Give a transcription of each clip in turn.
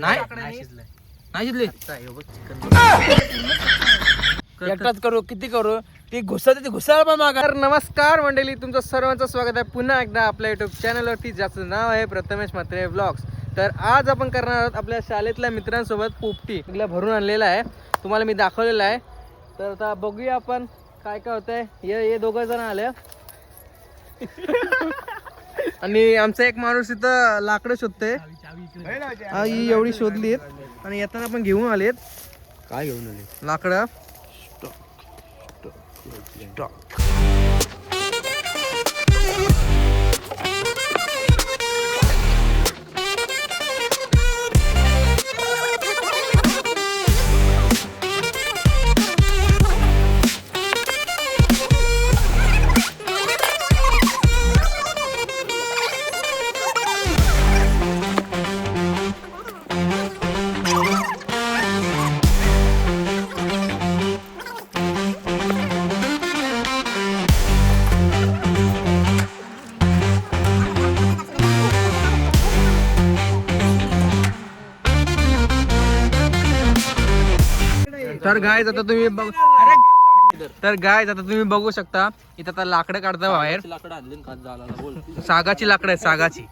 नाही? नाही शिजले एकटाच करू किती करू? ती घुसत ती घुसाळ पण मागा. तर नमस्कार मंडळी तुमचं सर्वांचं स्वागत आहे पुन्हा एकदा आपल्या युट्यूब चॅनलवरती ज्याचं नाव आहे प्रथमेश म्हात्रे ब्लॉग्स तर आज आपण करणार आहोत आपल्या शाळेतल्या मित्रांसोबत पोपटी. तिला भरून आणलेला आहे. तुम्हाला मी दाखवलेला आहे. तर आता बघूया आपण काय काय होतंय. हे हे दोघं जण आले. आणि आमचा एक माणूस इथं लाकडं शोधते हा, ही एवढी शोधलीत आणि येताना पण घेऊन आलेत. काय घेऊन आले लाकडं. तर गाय आता तुम्ही बघ तर गाय आता तुम्ही बघू शकता इथं आता लाकडं काढता बाहेर. लाकडं आणले खात झाला बोल. सागाची लाकडं आहेत सागाची.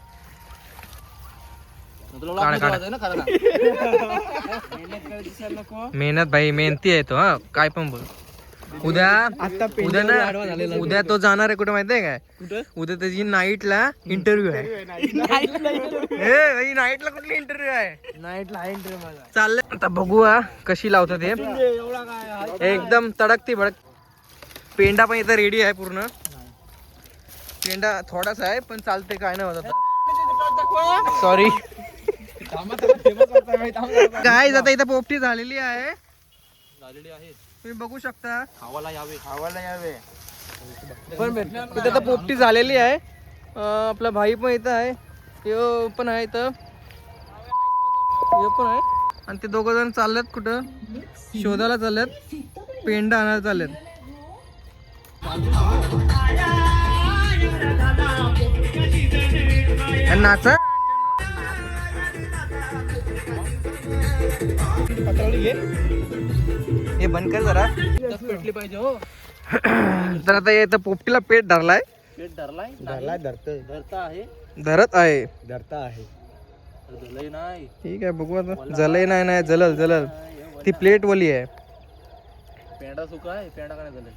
मेहनत भाई मेहनती आहे तो हा. काय पण बोल. उद्या उद्या ना उद्या तो जाणार आहे कुठे माहितीये काय? उद्या त्याची नाईटला इंटरव्ह्यू आहे. ए नाईटला कुठली इंटरव्ह्यू आहे? नाईटला इंटरव्ह्यू माझा. चाललंय. आता बघू हा कशी लावतात हे. एवढा काय एकदम तडकती भडक. पेंडा पण इथं रेडी आहे पूर्ण. पेंडा थोडाच आहे पण चालते काय नाही होत आता. सॉरी काय जाता इथं पोपटी झालेली आहे. तुम्ही बघू शकता. खावाला यावे. खावाला यावे. पण इथं आता पोपटी झालेली आहे. अं, आपला भाई पण इथं आहे. यो पण आहे इथं. यो पण आहे. आणि ते दोघं जण चाललेत कुठं? शोधायला चाललेत. पेंडा आणायला चाललेत. आणि नाचा. हे बंद कर जरा. पेटली पाहिजे हो. तर आता इथं पोपटीला पेट धरलाय. पेट धरलाय धरला धरतोय. धरता आहे. धरत आहे. धरता आहे. धरलंय नाही. ठीक आहे बघू आता. जलय नाही नाही जलल जलल. ती प्लेट वली आहे. पेंडा सुका आहे पेंडा काय झालंय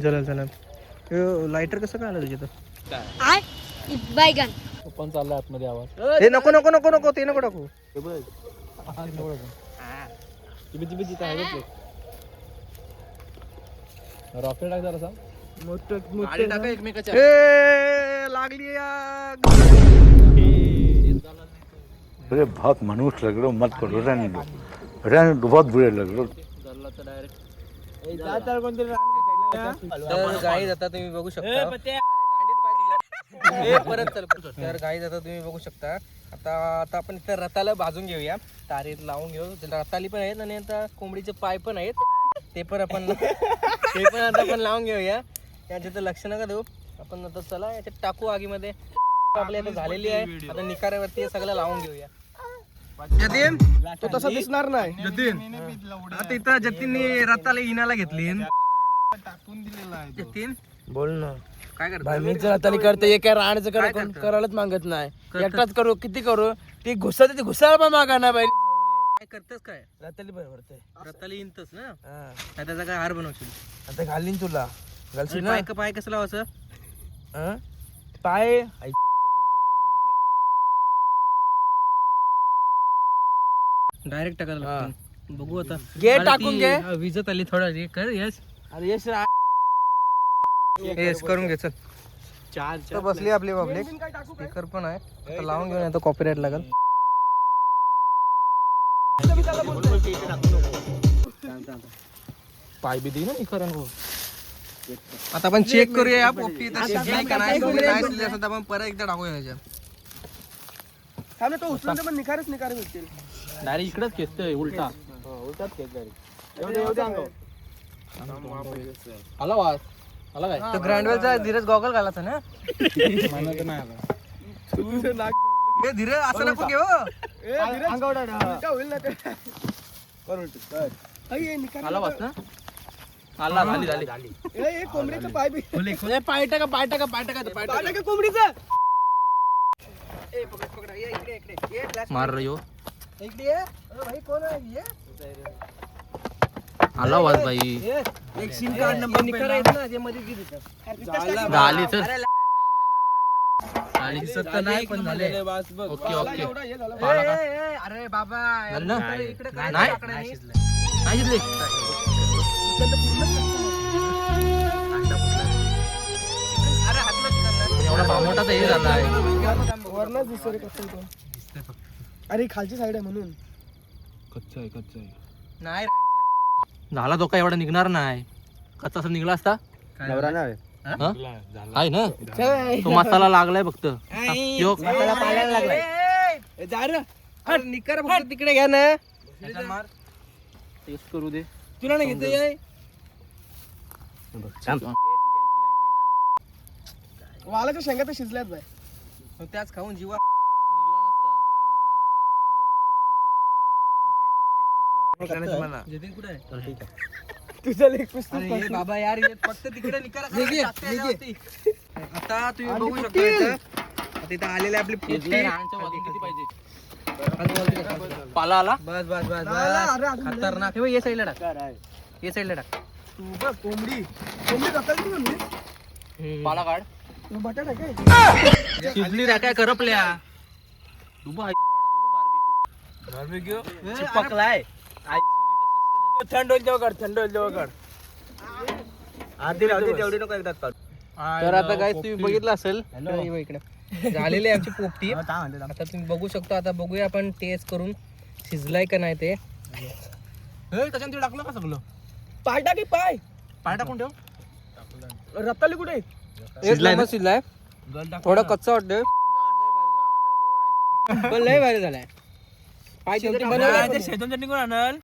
जलल? जलल लायटर कसं काय आलं तुझ्या आय बैगन पण चाललाय आतमध्ये आवाज. हे नको नको नको नको ते नको टाकू. बघ. रॉकेट टाक जरा टाका एकमेकाच्या. ए लागली. अरे बहुत मनुष्य लग रहे हो मत करो रहने दो रहने दो बहुत बुरे लग रहे हो धरला तर डायरेक्ट तर गाई जाता तुम्ही बघू शकता. ए, परत चल तर गाई जाता तुम्ही बघू शकता. आता आता आपण इथं रताला भाजून घेऊया. तारीत लावून घेऊ. ते रताली पण आहेत आणि आता कोंबडीचे पाय पण आहेत. ते पण आपण ते पण आता आपण लावून घेऊया. याच्या तर लक्ष नका देऊ. आपण आता चला याच्यात टाकू आगीमध्ये. आपली आता झालेली आहे. आता निकाऱ्यावरती हे सगळं लावून घेऊया. जतीन तो तसा दिसणार नाही. जतीन आता इथं जतीनने रताला इनाला घेतली जतीन बोल ना. काय करतो? भाई मी जर आता करते? हे काय राहण्याचं करा कोण करायलाच मागत नाही. एकटाच करू किती करू? ती घुसत ती घुसाळ पण मागा ना बाई. काय करतेस काय? रात्री बरोबर रताला इंतच ना? हा. काय त्याचा काय हार बनवशील? आता घालीन तुला. घालशील ना? पाय पाय कसं लावायचं? हं? पाय. आई, डायरेक्ट टाकायला हा. लागतं. बघू आता. घे टाकून घे. हा, विजत आली थोडा रे कर यस अरे यश रा- येस करून घे चल. चार तर बसली आपली पब्लिक स्पीकर पण आहे. आता लावून घेऊन आता कॉपीराईट लागल. पाय बी दे ना इकडं हो. आता आपण चेक करूया या पोपटी इथं शिजली का नाही शिजली नाही शिजली असेल तर आपण परत एकदा टाकूया याच्यात डायरेक्ट इकडेच खेचतोय उलटा. उलटाच खेच आला वास आला काय? तो ग्रँडवेलचा धीरज गॉगल घालायचा ना? हे धीरज असं नको घेऊ. आला वास ना? आला झाली झाली ए, पाय टाका पाय टाका पाय टाका पाय टाका. मार रे यो. आला वास बाई. एक सिम कार्ड नंबर झाली तर. झाली तर. नाही पण झाले. Okay okay? अरे बाबा ना? नाही. नाही शिजले. एवढा भामोटा तर हे अरे खालची साईड आहे म्हणून. नाही झाला तो काय एवढा निघणार नाही. कच्चा असं निघला असता? हा? आहे ना? तो मसाला लागलाय फक्त. यो, निकर फक्त तिकडे घ्या ना. टेस्ट करू दे. तुला नाही घेते वालाच्या शेंगा तर शिजल्यात बाय त्याच खाऊन जीवा. तुझा लेग पीस अरे बाबा यार हे फक्त तिकडे. आता तुम्ही बघू शकता इथं. आता इथं आलेले आपले पोपटी. पाला आला? बस बस बस बस. खतरनाक. हे बघ, ये साईडला टाक. ये साईडला टाक. कोंबडी. कोंबडी रताळी ती म्हणली पाला काढ. बटाटा काय? शिजली रा काय करपल्या? उभा आहे. चिपकलाय थंड होईल तेव्हा काढ थंड होईल तेव्हा काढ आधी राहते तेवढी नको एकदा काढ तर आता काय तुम्ही बघितलं असेल? हे इकडे झालेली आहे आमची पोपटी आता तुम्ही बघू शकता आता बघूया आपण टेस्ट करून शिजलाय का नाही ते. त्याच्यात टाकलं का सगळं? पाय टाकी पाय. पाय टाकून ठेव. कुठे? शिजलाय ना? शिजलाय. थोडं कच्चा वाटतोय. पण लय भारी झालाय. पाय शेवटी बनवलाय. शेतून चटणी कोण आणल.